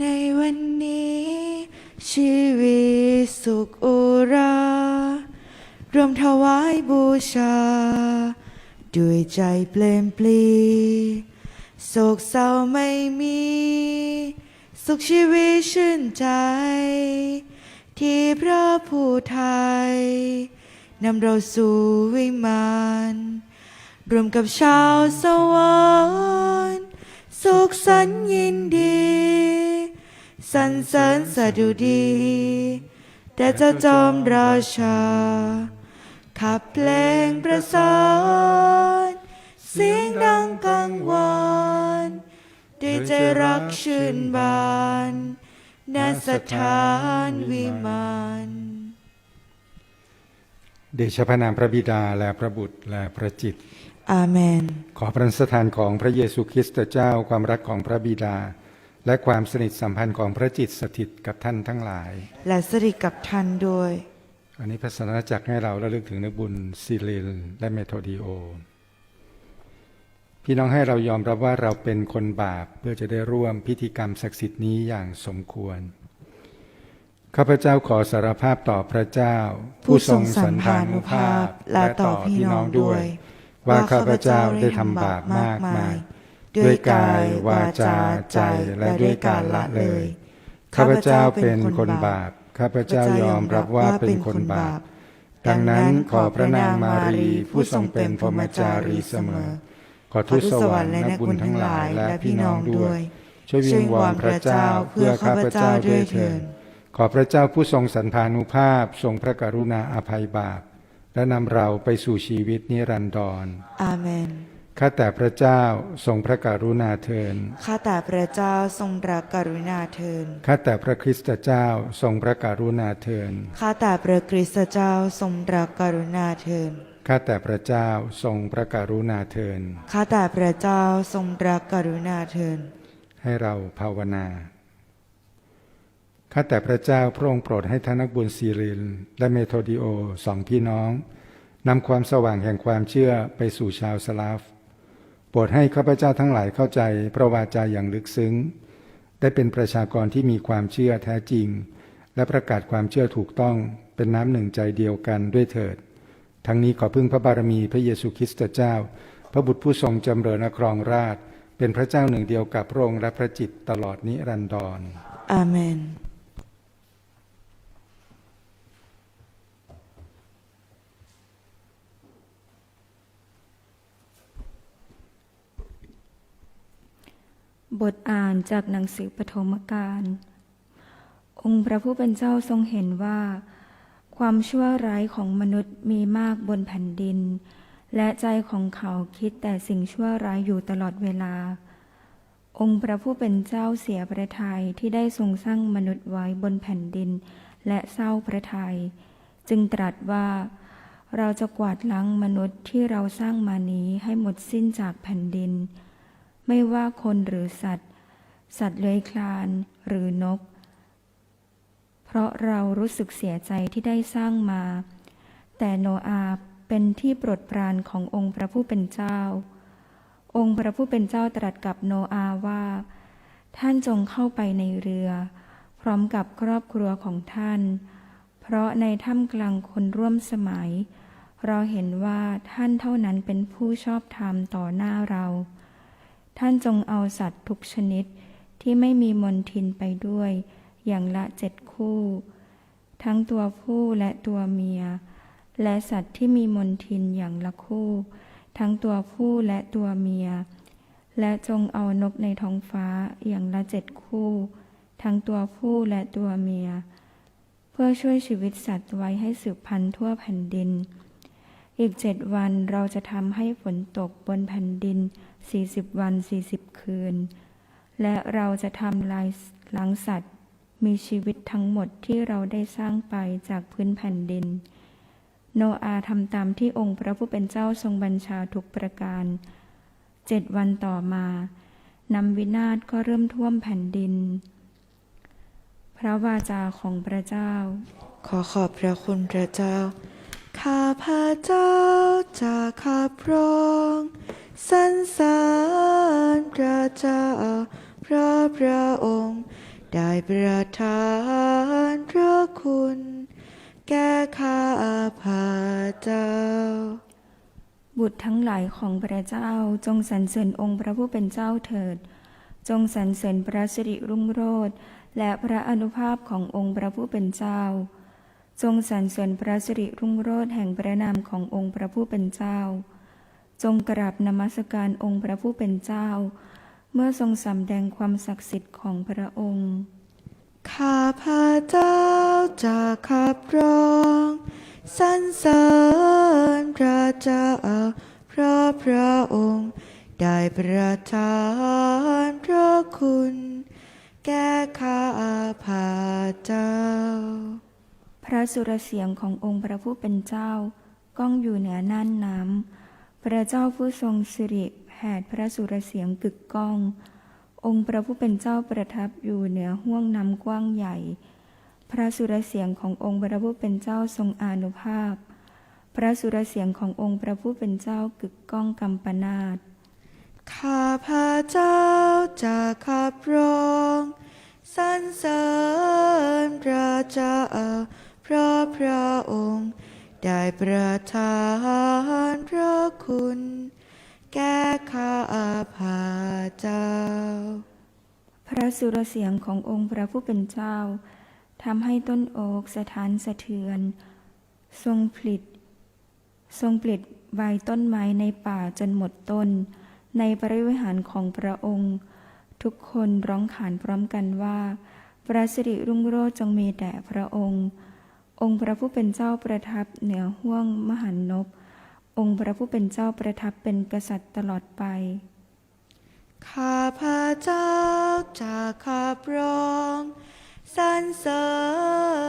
ในวันนี้ ชีวิตสุขอุรารวมถวายบูชา ด้วยใจเปลมปลีโศกเศร้าไม่มี สุขชีวิตชื่นใจ ที่พระผู้ไทยนำเราสู่วิมานรวมกับชาวสวรรค์ สุขสันยินดีสรรเสริญสดุดี แต่เจะจอมราชา ขับเพลงประสานเสียงดังกังวานด้วยใจรักชื่นบานณสถานวิมานเดชพระนามพระบิดาและพระบุตรและพระจิต อาเมน ขอพระสถานของพระเยซูคริสต์เจ้าความรักของพระบิดา และความสนิทสัมพันธ์ของพระจิตสถิตกับท่านทั้งหลาย และสริกับท่านด้วย อันนี้พระสนาจักรให้เราระลึกถึงนึกบุญซิลิลและเมโทดิโอ พี่น้องให้เรายอมรับว่าเราเป็นคนบาปเพื่อจะได้ร่วมพิธีกรรมศักดิ์สิทธิ์นี้อย่างสมควรข้าพเจ้าขอสารภาพต่อพระเจ้า ผู้ทรงสันพานุภาพและต่อพี่น้องด้วย ว่าข้าพเจ้าได้ทำบาปมากมาย ด้วยกายวาจาใจและด้วยการละเลย ข้าพเจ้าเป็นคนบาป ข้าพเจ้ายอมรับว่าเป็นคนบาป ดังนั้นขอพระนางมารีผู้ทรงเป็นพรหมจารีเสมอ ขอทูตสวรรค์และนักบุญทั้งหลายและพี่น้องด้วย ช่วยวิงวอนพระเจ้าเพื่อข้าพเจ้าด้วยเถิดขอพระเจ้าผู้ทรงสันพานุภาพทรงพระกรุณาอภัยบาป และนำเราไปสู่ชีวิตนิรันดร อาเมน ข้าแต่พระเจ้าทรงพระกรุณาเทิน ข้าแต่พระเจ้าทรงรักกรุณาเทิน ข้าแต่พระคริสตเจ้าทรงพระกรุณาเทิน ข้าแต่พระคริสต์เจ้าทรงรักกรุณาเทิน ข้าแต่พระเจ้าทรงพระกรุณาเทิน ข้าแต่พระเจ้าทรงรักกรุณาเทิน ให้เราภาวนา ข้าแต่พระเจ้าพระองค์โปรดให้ท่านักบุญซีริลและเมโทดิโอสองพี่น้องนำความสว่างแห่งความเชื่อไปสู่ชาวสลาฟโปรดให้ข้าพเจ้าทั้งหลายเข้าใจพระวาจาอย่างลึกซึ้ง ได้เป็นประชากรที่มีความเชื่อแท้จริง และประกาศความเชื่อถูกต้องเป็นน้ำหนึ่งใจเดียวกันด้วยเถิด ทั้งนี้ขอพึ่งพระบารมีพระเยซูคริสต์เจ้า พระบุตรผู้ทรงจำเริญและครองราช เป็นพระเจ้าหนึ่งเดียวกับพระองค์และพระจิตตลอดนิรันดรอาเมน บทอ่านจากหนังสือปฐมกาล องค์พระผู้เป็นเจ้าทรงเห็นว่า ความชั่วร้ายของมนุษย์มีมากบนแผ่นดิน และใจของเขาคิดแต่สิ่งชั่วร้ายอยู่ตลอดเวลา องค์พระผู้เป็นเจ้าเสียพระทัยที่ได้ทรงสร้างมนุษย์ไว้บนแผ่นดิน และเศร้าพระทยัยจึงตรัสว่า เราจะกวาดล้างมนุษย์ที่เราสร้างมานี้ให้หมดสิ้นจากแผ่นดิน ไม่ว่าคนหรือสัตว์ สัตว์เลื้อยคลานหรือนก เพราะเรารู้สึกเสียใจที่ได้สร้างมา แต่โนอาเป็นที่โปรดปรานขององค์พระผู้เป็นเจ้า องค์พระผู้เป็นเจ้าตรัสกับโนอาว่า ท่านจงเข้าไปในเรือ พร้อมกับครอบครัวของท่าน เพราะในถ้ำกลางคนร่วมสมัย เราเห็นว่าท่านเท่านั้นเป็นผู้ชอบธรรมต่อหน้าเรา ท่านจงเอาสัตว์ทุกชนิดที่ไม่มีมนทินไปด้วย อย่างละเจ็ดคู่ ทั้งตัวผู้และตัวเมีย และสัตว์ที่มีมนทินอย่างละคู่ ทั้งตัวผู้และตัวเมีย และจงเอานกในท้องฟ้าอย่างละเจ็ดคู่ ทั้งตัวผู้และตัวเมีย เพื่อช่วยชีวิตสัตว์ไว้ให้สืบพันธุ์ทั่วแผ่นดิน อีกเจ็ดวันเราจะทำให้ฝนตกบนแผ่นดิน 40 วัน 40 คืน และเราจะทำลายหล้างสัตว์ มีชีวิตทั้งหมดที่เราได้สร้างไปจากพื้นแผ่นดิน โนอาทำตามที่องค์พระผู้เป็นเจ้าทรงบัญชาทุกประการเจ็ดวันต่อมาน้ำวินาศก็เริ่มท่วมแผ่นดิน พระวาจาของพระเจ้า ขอขอบพระคุณพระเจ้า ข้าพระเจ้าจะขับร้อง สรรเสริญพระเจ้าพระพระองค์ ได้ประทานพระคุณ แก่ข้าพาเจ้า บุตรทั้งหลายของพระเจ้าจงสรรเสริญองค์พระผู้เป็นเจ้าเถิด จงสรรเสริญพระสิริรุ่งโรจน์และพระอนุภาพขององค์พระผู้เป็นเจ้า จงสรรเสริญพระสิริรุ่งโรจน์แห่งพระนามขององค์พระผู้เป็นเจ้า จงกราบนมัสการองค์พระผู้เป็นเจ้า เมื่อทรงสำแดงความศักดิ์สิทธิ์ของพระองค์ ข้าพาเจ้าจะขับร้องสรรเสริญพระเจ้าเพราะพระองค์ ได้ประทานพระคุณ แก่ข้าพาเจ้า พระสุรเสียงขององค์พระผู้เป็นเจ้า ก้องอยู่เหนือน่านน้ำ พระเจ้าผู้ทรงสิริแผดพระสุรเสียงกึกก้อง องค์พระผู้เป็นเจ้าประทับอยู่เหนือห้วงน้ำกว้างใหญ่ พระสุรเสียงขององค์พระผู้เป็นเจ้าทรงอานุภาพ พระสุรเสียงขององค์พระผู้เป็นเจ้ากึกก้องกำปนาตข้าพาเจ้าจะขับร้องสรรเสริญพระเจ้าเพราะพระองค์ ได้ประทานพระคุณ แก่ข้าพาเจ้า พระสุรเสียงขององค์พระผู้เป็นเจ้าทำให้ต้นโอกสถานสะเทือน ทรงผลิต ทรงปลิดใบต้นไม้ในป่าจนหมดต้น ในบริวิหารของพระองค์ ทุกคนร้องขานพร้อมกันว่าพระสิริรุ่งโรจน์จงมีแด่พระองค์ องค์พระผู้เป็นเจ้าประทับเหนือห้วงมหันนบองค์พระผู้เป็นเจ้าประทับเป็นกษัตริย์ตลอดไป ข้าพาเจ้าจะขับร้องสรรเสริ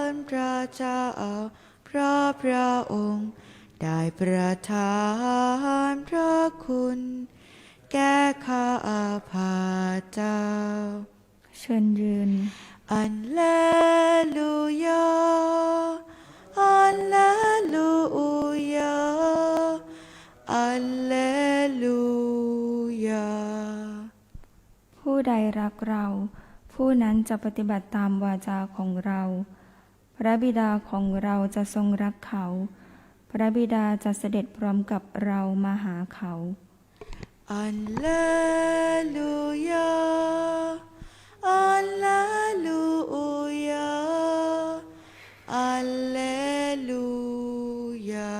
ญพระเจ้าเพราะพระองค์ ได้ประทานพระคุณ แก่ข้าพาเจ้า เชิญยืนอันเลลูยา รักเรา ผู้นั้นจะปฏิบัติตามวาจาของเรา พระบิดาของเราจะทรงรักเขา พระบิดาจะเสด็จพร้อมกับเรามาหาเขาอันเลลูยาอันเลลูยาอันเลลูยา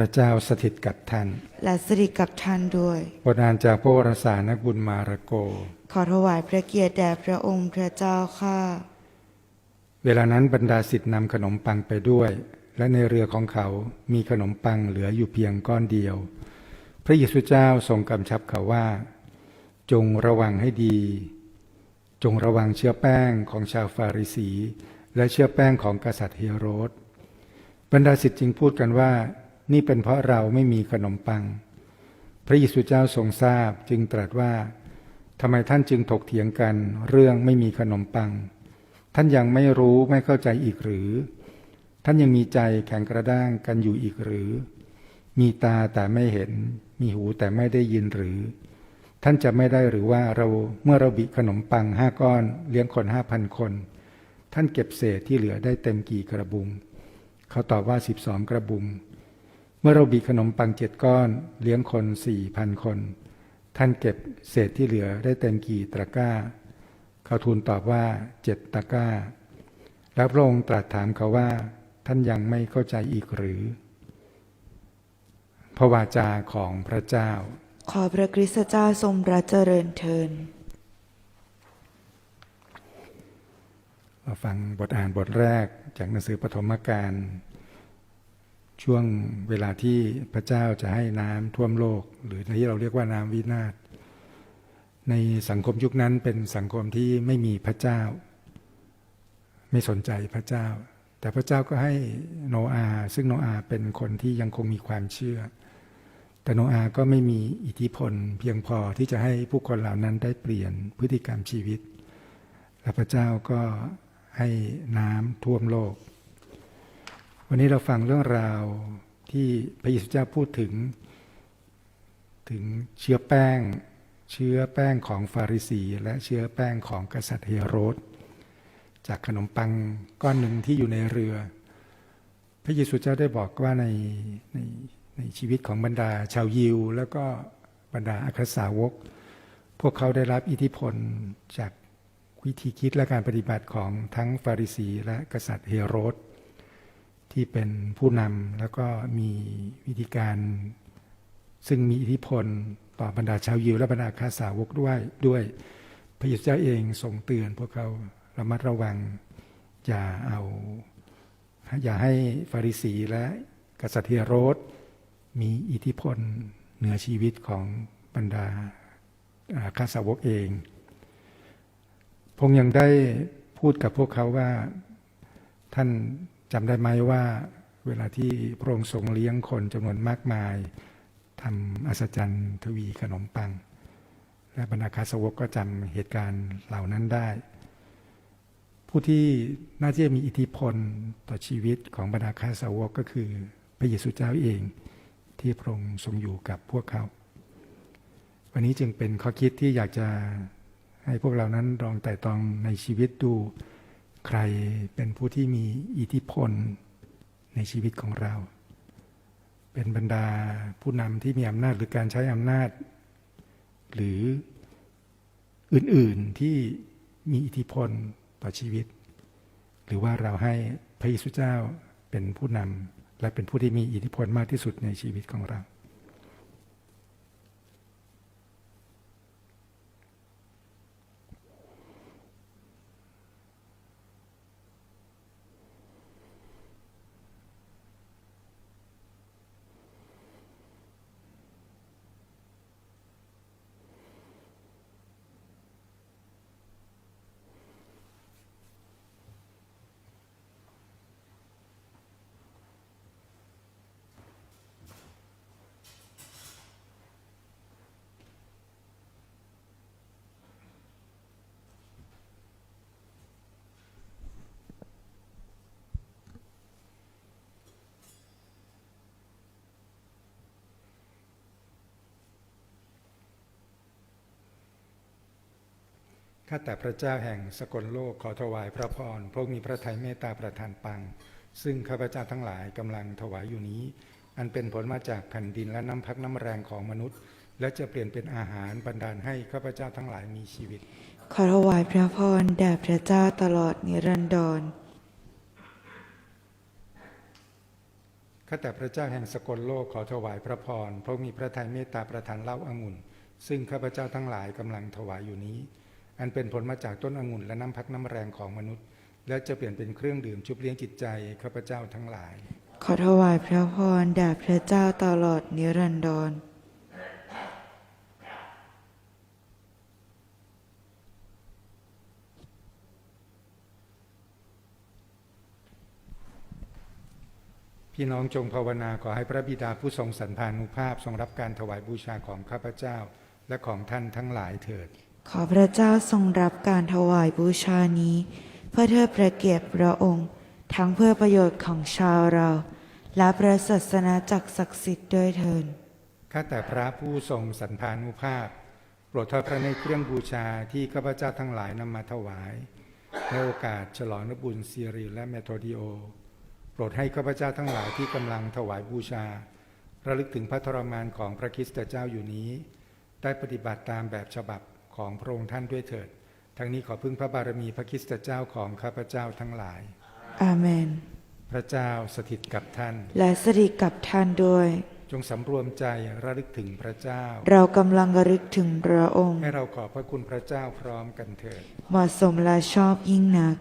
ระเจ้าสถิตกับท่าน และสริกับท่านด้วยบทอ่านจากพระวรสารนักบุญมาระโก ขอถวายพระเกียรติแด่พระองค์พระเจ้าค่ะ เวลานั้นบรรดาสิทธิ์นำขนมปังไปด้วย และในเรือของเขามีขนมปังเหลืออยู่เพียงก้อนเดียว พระเยซูเจ้าทรงกำชับเขาว่า จงระวังให้ดี จงระวังเชื้อแป้งของชาวฟาริสี และเชื้อแป้งของกษัตริย์เฮโรดบรรดาสิทธิ์จึงพูดกันว่า นี่เป็นเพราะเราไม่มีขนมปัง พระเยซูเจ้าทรงทราบจึงตรัสว่าทำไมท่านจึงถกเถียงกันเรื่องไม่มีขนมปัง ท่านยังไม่รู้ไม่เข้าใจอีกหรือ ท่านยังมีใจแข็งกระด้างกันอยู่อีกหรือ มีตาแต่ไม่เห็น มีหูแต่ไม่ได้ยินหรือ ท่านจะไม่ได้หรือว่าเราเมื่อเราบิขนมปังห้าก้อนเลี้ยงคนห้าพันคน ท่านเก็บเศษที่เหลือได้เต็มกี่กระบุง เขาตอบว่าสิบสองกระบุง เมื่อเราบิขนมปังเจ็ดก้อนเลี้ยงคนสี่พันคน ท่านเก็บเศษที่เหลือได้เต็มกี่ตะกร้า เขาทูลตอบว่าเจ็ดตะกร้า แล้วพระองค์ตรัสถามเขาว่า ท่านยังไม่เข้าใจอีกหรือ พระวาจาของพระเจ้า ขอพระคริสตเจ้าทรงพระเจริญเทินมาฟังบทอ่านบทแรกจากหนังสือปฐมกาล ช่วงเวลาที่พระเจ้าจะให้น้ำท่วมโลก หรือที่เราเรียกว่าน้ำวินาศในสังคมยุคนั้นเป็นสังคมที่ไม่มีพระเจ้า ไม่สนใจพระเจ้า แต่พระเจ้าก็ให้โนอาซึ่งโนอาเป็นคนที่ยังคงมีความเชื่อ แต่โนอาก็ไม่มีอิทธิพล เพียงพอที่จะให้ผู้คนเหล่านั้นได้เปลี่ยนพฤติกรรมชีวิต และพระเจ้าก็ให้น้ำท่วมโลก วันนี้เราฟังเรื่องราวที่พระเยซูเจ้าพูดถึง ถึงเชื้อแป้ง เชื้อแป้งของฟาริสี และเชื้อแป้งของกษัตริย์เฮโรดจากขนมปังก้อนหนึ่งที่อยู่ในเรือ พระเยซูเจ้าได้บอกว่าในในในชีวิตของบรรดาชาวยิว แล้วก็บรรดาอัครสาวก พวกเขาได้รับอิทธิพลจากวิธีคิดและการปฏิบัติของทั้งฟาริสีและกษัตริย์เฮโรด ที่เป็นผู้นำแล้วก็มีวิธีการ ซึ่งมีอิทธิพลต่อบรรดาชาวยิวและบรรดาคาสาวกด้วยด้วยพระเยซูเจ้าเองทรงเตือนพวกเขาระมัดระวังอย่าเอาอย่าให้ฟาริสีและกษัตริย์โรดมีอิทธิพลเหนือชีวิตของบรรดาอ่าข้าสาวกเอง พงยังได้พูดกับพวกเขาว่าท่าน จำได้ไหมว่าเวลาที่พระองค์ทรงเลี้ยงคนจำนวนมากมายทำอัศจรรย์ทวีขนมปัง และบรรดาคาสวกก็จำเหตุการณ์เหล่านั้นได้ ผู้ที่น่าจะมีอิทธิพลต่อชีวิตของบรรดาคาสาวกก็คือพระเยซูเจ้าเอง ที่พระองค์ทรงอยู่กับพวกเขา วันนี้จึงเป็นข้อคิดที่อยากจะให้พวกเรานั้นลองไต่ตองในชีวิตดู ใครเป็นผู้ที่มีอิทธิพลในชีวิตของเรา เป็นบรรดาผู้นำที่มีอำนาจหรือการใช้อำนาจ หรืออื่นๆที่มีอิทธิพลต่อชีวิต หรือว่าเราให้พระเยซูเจ้าเป็นผู้นำและเป็นผู้ที่มีอิทธิพลมากที่สุดในชีวิตของเรา ข้าแต่พระเจ้าแห่งสกลโลกขอถวายพระพรพระองค์มีพระทัยเมตตาประทานปัง ซึ่งข้าพเจ้าทั้งหลายกำลังถวายอยู่นี้ อันเป็นผลมาจากแผ่นดินและน้ำพักน้ำแรงของมนุษย์ และจะเปลี่ยนเป็นอาหารบันดาลให้ข้าพเจ้าทั้งหลายมีชีวิต ขอถวายพระพรแด่พระเจ้าตลอดนิรันดรข้าแต่พระเจ้าแห่งสกลโลกขอถวายพระพรพระองค์มีพระทัยเมตตาประทานเหล้าองุ่น ซึ่งข้าพเจ้าทั้งหลายกำลังถวายอยู่นี้ อันเป็นผลมาจากต้นองุ่นและน้ำพักน้ำแรงของมนุษย์ และจะเปลี่ยนเป็นเครื่องดื่มชุบเลี้ยงจิตใจข้าพเจ้าทั้งหลาย ขอถวายพระพรแด่พระเจ้าตลอดนิรันดรพี่น้องจงภาวนาขอให้พระบิดาผู้ทรงสันพานุภาพทรงรับการถวายบูชาของข้าพเจ้า และของท่านทั้งหลายเถิด ขอพระเจ้าทรงรับการถวายบูชานี้ เพื่อเทิดพระเกียรติพระองค์ ทั้งเพื่อประโยชน์ของชาวเรา และประศาสนาจักศักดิ์สิทธิ์ด้วยเถิดข้าแต่พระผู้ทรงสันพานุภาพ โปรดทอดพระในเครื่องบูชาที่ข้าพเจ้าทั้งหลายนำมาถวายในโอกาสฉลองนบุญซีรีและเมโทดิโอ โปรดให้ข้าพเจ้าทั้งหลายที่กำลังถวายบูชา ระลึกถึงพระทรมานของพระคริสตเจ้าอยู่นี้ ได้ปฏิบัติตามแบบฉบับ ของพระองค์ท่านด้วยเถิด ทั้งนี้ขอพึ่งพระบารมีพระคริสตเจ้าของข้าพเจ้าทั้งหลาย อาเมน พระเจ้าสถิตกับท่าน และสถิตกับท่านด้วย จงสำรวมใจระลึกถึงพระเจ้า เรากำลังระลึกถึงพระองค์ ให้เราขอบพระคุณพระเจ้าพร้อมกันเถิด เหมาะสมและชอบยิ่งนัก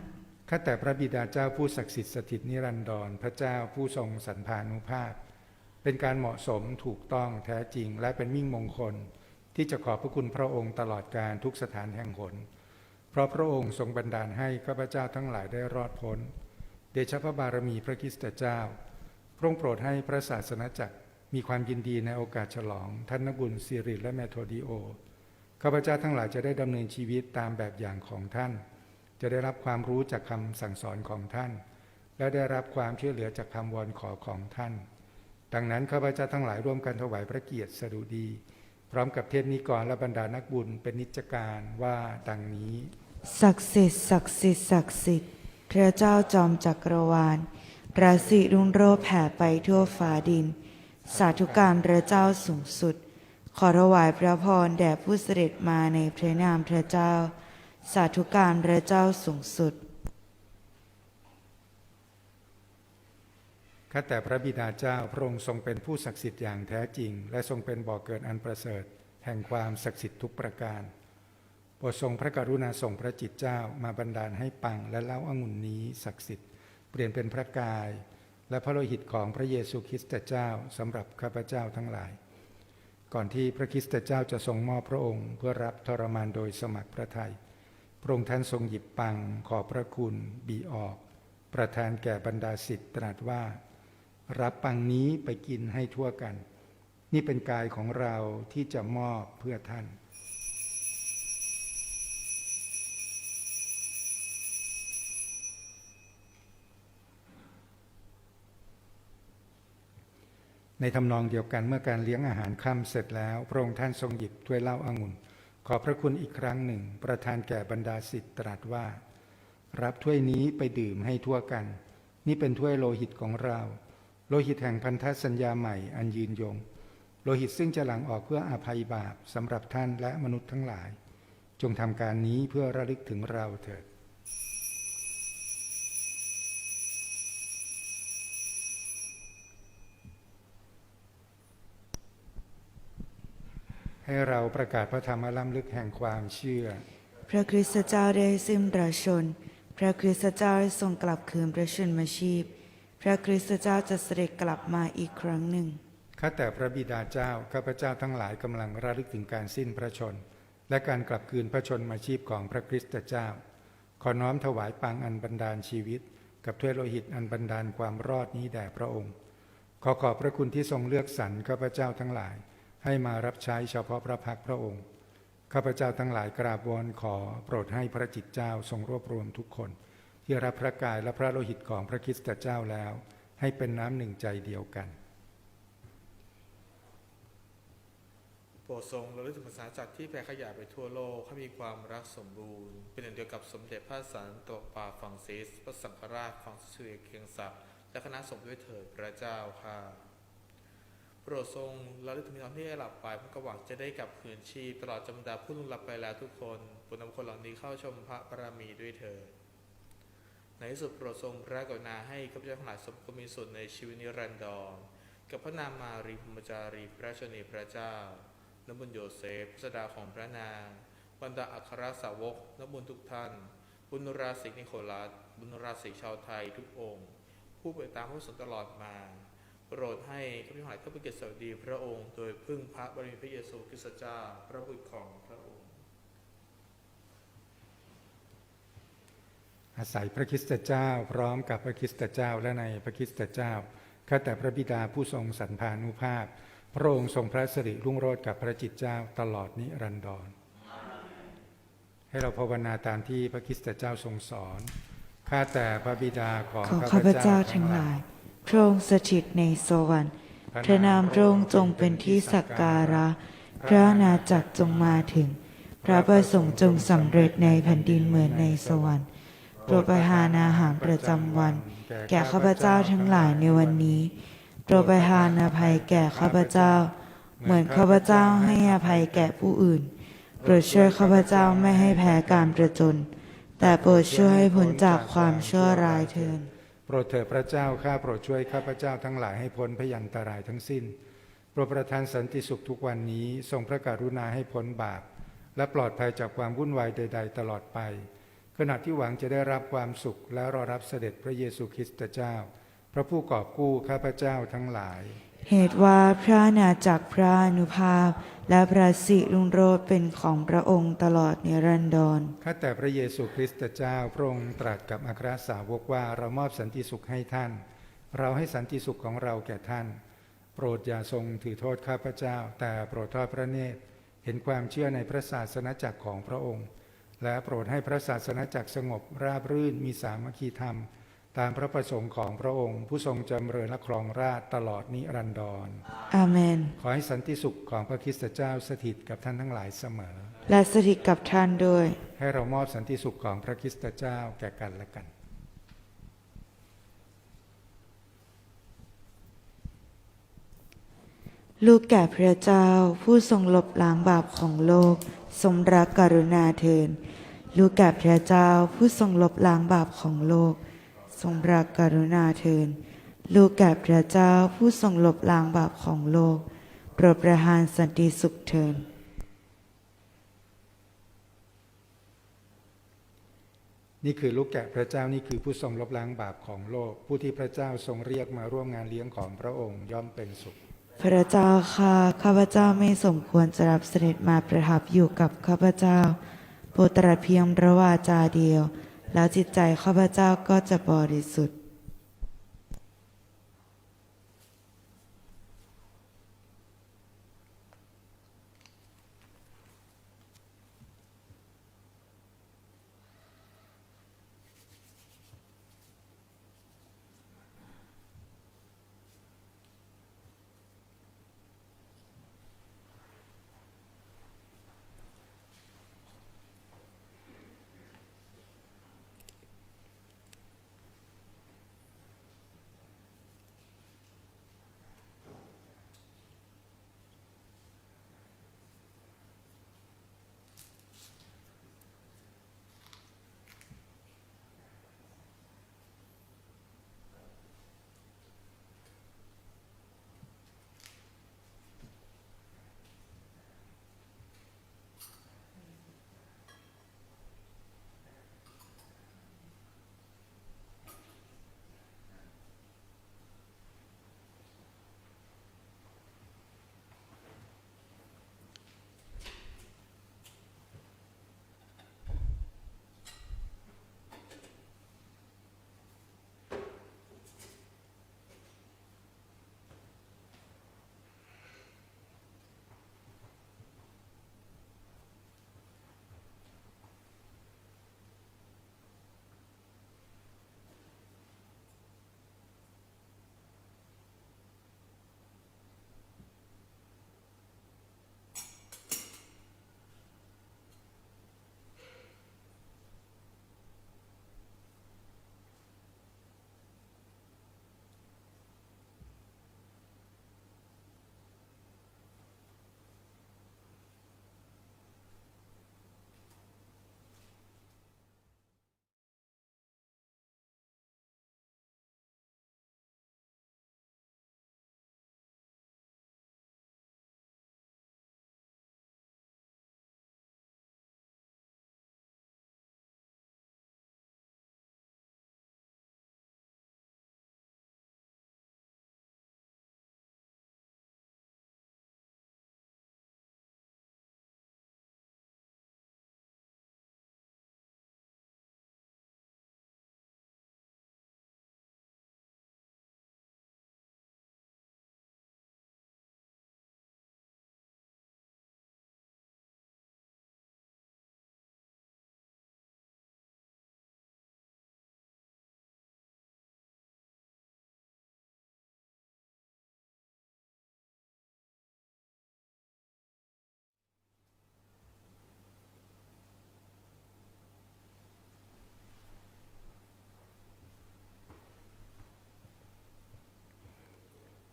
ข้าแต่พระบิดาเจ้าผู้ศักดิ์สิทธิ์สถิตนิรันดร พระเจ้าผู้ทรงสันพานุภาพ เป็นการเหมาะสมถูกต้องแท้จริงและเป็นมิ่งมงคล ที่จะขอบพระคุณพระองค์ตลอดการทุกสถานแห่งหน เพราะพระองค์ทรงบันดาลให้ข้าพเจ้าทั้งหลายได้รอดพ้น เดชะพระบารมีพระคริสตเจ้า พระองค์โปรดให้พระศาสนาจักรมีความยินดีในโอกาสฉลองท่านนบุญสิริและเมทโทดิโอข้าพเจ้าทั้งหลายจะได้ดำเนินชีวิตตามแบบอย่างของท่าน จะได้รับความรู้จากคำสั่งสอนของท่าน และได้รับความช่วยเหลือจากคำวอนขอของท่าน ดังนั้นข้าพเจ้าทั้งหลายร่วมกันถวายพระเกียรติสดุดี พร้อมกับเทศนิกรและบรรดานักบุญเป็นนิจการว่าดังนี้ ศักดิ์สิทธิ์ศักดิ์สิทธิ์ศักดิ์สิทธิ์พระเจ้าจอมจักรวาลราศีรุ่งโรจน์แผ่ไปทั่วฟ้าดิน สาธุการพระเจ้าสูงสุด ขอถวายพระพรแด่ผู้เสด็จมาในพระนามพระเจ้า สาธุการพระเจ้าสูงสุด ข้าแต่พระบิดาเจ้าพระองค์ทรงเป็นผู้ศักดิ์สิทธิ์อย่างแท้จริง และทรงเป็นบ่อกเกิดอันประเสริฐ แห่งความศักดิ์สิทธิ์ทุกประการโปรดทรงพระกรุณาส่งพระจิตเจ้ามาบันดาลให้ปังและเล่าอางุ่นนี้ศักดิ์สิทธิ์เปลี่ยนเป็นพระกาย และพระโลหิตของพระเยซูคริสต์เจ้าสำหรับข้าพเจ้าทั้งหลาย ก่อนที่พระคริสต์เจ้าจะทรงมอบพระองค์ เพื่อรับทรมานโดยสมัครพระทัยพระองค์ท่านทรงหยิบปังขอพระคุณบีออก ประทานแก่บรรดาสิทธิ์ตรัสว่า รับปังนี้ไปกินให้ทั่วกัน นี่เป็นกายของเราที่จะมอบเพื่อท่าน ในทำนองเดียวกันเมื่อการเลี้ยงอาหารค่ำเสร็จแล้ว พระองค์ท่านทรงหยิบถ้วยเหล้าอางุ่น ขอพระคุณอีกครั้งหนึ่ง ประทานแก่บรรดาสิทธิ์ตรัสว่า รับถ้วยนี้ไปดื่มให้ทั่วกัน นี่เป็นถ้วยโลหิตของเรา โลหิตแห่งพันธสัญญาใหม่อันยืนยง โลหิตซึ่งจะหลั่งออกเพื่ออาภัยบาปสำหรับท่านและมนุษย์ทั้งหลาย จงทำการนี้เพื่อระลึกถึงเราเถิดให้เราประกาศพระธรรมล้ำลึกแห่งความเชื่อ พระคริสต์เจ้าได้สิ้นพระชน พระคริสต์เจ้าได้ทรงกลับคืนพระชนมาชีพ พระคริสต์เจ้าจะเสด็จกลับมาอีกครั้งหนึ่ง ข้าแต่พระบิดาเจ้า ข้าพเจ้าทั้งหลายกำลังระลึกถึงการสิ้นพระชน และการกลับคืนพระชนมาชีพของพระคริสต์เจ้า ขอน้อมถวายปังอันบันดาลชีวิต กับถ้วยโลหิตอันบันดาลความรอดนี้แด่พระองค์ ขอขอบพระคุณที่ทรงเลือกสรรข้าพเจ้าทั้งหลาย ให้มารับใช้เฉพาะพระพักพระองค์ ข้าพเจ้าทั้งหลายกราบวอนขอโปรดให้พระจิตเจ้าทรงรวบรวมทุกคน ที่รับพระกายและพระโลหิตของพระคริสตเจ้าแล้ว ให้เป็นน้ำหนึ่งใจเดียวกันโปรดทรงระลึกถึงภาษาจักรที่แผ่ขยายไปทั่วโลกให้มีความรักสมบูรณ์ เป็นหนึ่งเดียวกับสมเด็จพระสันตะปาฟังซิส พระสังฆราชฟังซิสเวียเคียงศักดิ์และคณะสงฆ์ด้วยเถิดพระเจ้าค่ะ โปรดทรงระลึกถึงพี่น้องที่ได้หลับไปเพื่อกหวังจะได้กลับคืนชีพตลอดจำดาผู้ล่วงลับไปแล้วทุกคนโปรดนำคนเหล่านี้เข้าชมพระบารมีด้วยเถิด ในที่สุดโปรดทรงพระกรุณาให้ข้าพเจ้าทั้งหลายสมควรมีส่วนในชีวิตนิรันดร กับพระนามมารีพมจารีพระชนีพระเจ้า นบุญโยเซฟพระสดาของพระนาง บรรดาอัครสาวกนบุญทุกท่าน บุญราศีนิโคลัส บุญราศีชาวไทยทุกองค์ ผู้ไปตามพระสงฆ์ตลอดมา โปรดให้ข้าพเจ้าทั้งหลายข้าพเจ้าสวัสดีพระองค์ โดยพึ่งพระบารมีพระเยซูคริสต์เจ้า พระบุตรของพระองค์ อาศัยพระคริสตเจ้า พร้อมกับพระคริสตเจ้าและในพระคริสตเจ้าข้าแต่พระบิดาผู้ทรงสรรพานุภาพ พระองค์ทรงพระสิริรุ่งโรจน์กับพระจิตเจ้าตลอดนิรันดร ให้เราภาวนาตามที่พระคริสตเจ้าทรงสอนข้าแต่พระบิดาของขอข้าพเจ้าทั้งหลาย พระองค์สถิตในสวรรค์พระนามพระองค์จงเป็นที่สักการะ พระอาณาจักรจงมาถึง พระประสงค์จงสำเร็จในแผ่นดินเหมือนในสวรรค์โป รดประทานอาหารประจำวัน แก่ข้าพเจ้าทั้งหลายในวันนี้โปรดประทานอภัยแก่ข้าพเจ้า เหมือนข้าพเจ้าให้อภัยแก่ผู้อื่นโปรดช่วยข้าพเจ้าไม่ให้แพ้การประจน แต่โปรดช่วยให้พ้นจากความชั่วร้ายเถิดโปรดเถิดพระเจ้าข้าโปรดช่วยข้าพเจ้าทั้งหลายให้พ้นพยันตรายทั้งสิ้นโปรดประทานสันติสุขทุกวันนี้ทรงพระกรุณาให้พ้นบาป และปลอดภัยจากความวุ่นวายใด ๆ ตลอดไป ขณะที่หวังจะได้รับความสุขและรอรับเสด็จพระเยซูคริสต์เจ้า พระผู้กอบกู้ข้าพเจ้าทั้งหลาย เหตุว่าพระอาณาจักรพระอนุภาพ และพระสิรุงโรจน์เป็นของพระองค์ตลอดนิรันดรข้าแต่พระเยซูคริสต์เจ้าพระองค์ตรัสกับอัครสาวกว่าเรามอบสันติสุขให้ท่าน เราให้สันติสุขของเราแก่ท่าน โปรดอย่าทรงถือโทษข้าพเจ้า แต่โปรดทอดพระเนตรเห็นความเชื่อในพระศาสนจักรของพระองค์ และโปรดให้พระศาสนจักรสงบราบรื่นมีสามัคคีธรรม ตามพระประสงค์ของพระองค์ ผู้ทรงจำเริญและครองราชย์ตลอดนิรันดรอาเมน ขอให้สันติสุขของพระคริสตเจ้าสถิตกับท่านทั้งหลายเสมอ และสถิตกับท่านด้วย ให้เรามอบสันติสุขของพระคริสตเจ้าแก่กันและกันลูกแก่พระเจ้าผู้ทรงลบล้างบาปของโลก ทรงรักกรุณาเทินลูกแก่พระเจ้าผู้ทรงลบล้างบาปของโลก ทรงรักกรุณาเทินลูกแก่พระเจ้าผู้ทรงลบล้างบาปของโลก โปรดประทานสันติสุขเทินนี่คือลูกแกะพระเจ้านี่คือผู้ทรงลบล้างบาปของโลก ผู้ที่พระเจ้าทรงเรียกมาร่วมงานเลี้ยงของพระองค์ย่อมเป็นสุข พระเจ้าค่ะข้าพเจ้าไม่สมควรจะรับเสด็จมาประทับอยู่กับข้าพเจ้าโปรดตรัสเพียงระวาจาเดียว แล้วจิตใจข้าพเจ้าก็จะบริสุทธิ์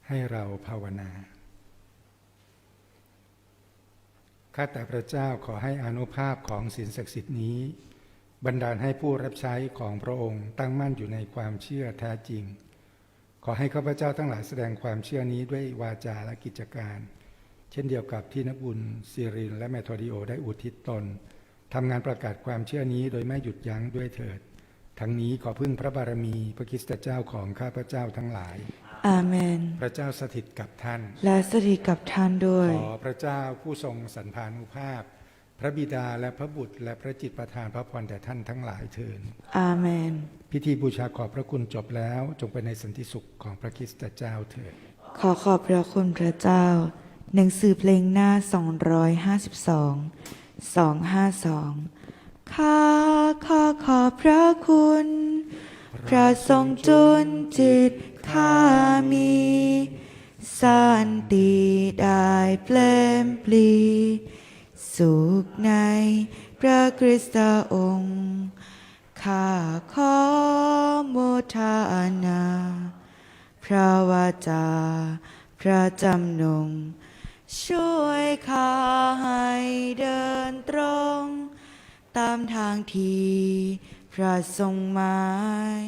ให้เราภาวนา ข้าแต่พระเจ้าขอให้อานุภาพของศีลศักดิ์สิทธิ์นี้ บันดาลให้ผู้รับใช้ของพระองค์ตั้งมั่นอยู่ในความเชื่อแท้จริง ขอให้ข้าพเจ้าทั้งหลายแสดงความเชื่อนี้ด้วยวาจาและกิจการ เช่นเดียวกับที่นักบุญซีริน และแมทอดิโอได้อุทิศตนทำงานประกาศความเชื่อนี้โดยไม่หยุดยั้งด้วยเถิด ทั้งนี้ขอพึ่งพระบารมีพระคิสตเจ้าของข้าพเจ้าทั้งหลาย อาเมน พระเจ้าสถิตกับท่าน และสถิตกับท่านด้วย ขอพระเจ้าผู้ทรงสันพานุภาพ พระบิดาและพระบุตร และพระจิตประทานพระพรแด่ท่านทั้งหลายเถิดอาเมน พิธีบูชาขอบพระคุณจบแล้ว จงไปในสันติสุขของพระคริสตเจ้าเถิด ขอขอบพระคุณพระเจ้า หนังสือเพลงหน้า 252 252 ข้าข้าขอบพระคุณเพระทรงจุนจิต ข้ามี สันติได้เปลมปลี สุขในพระคริสตองค์ ข้าขอโมทนา พระวาจา พระจำนง ช่วยข้าให้เดินตรง ตามทางที่พระทรงหมาย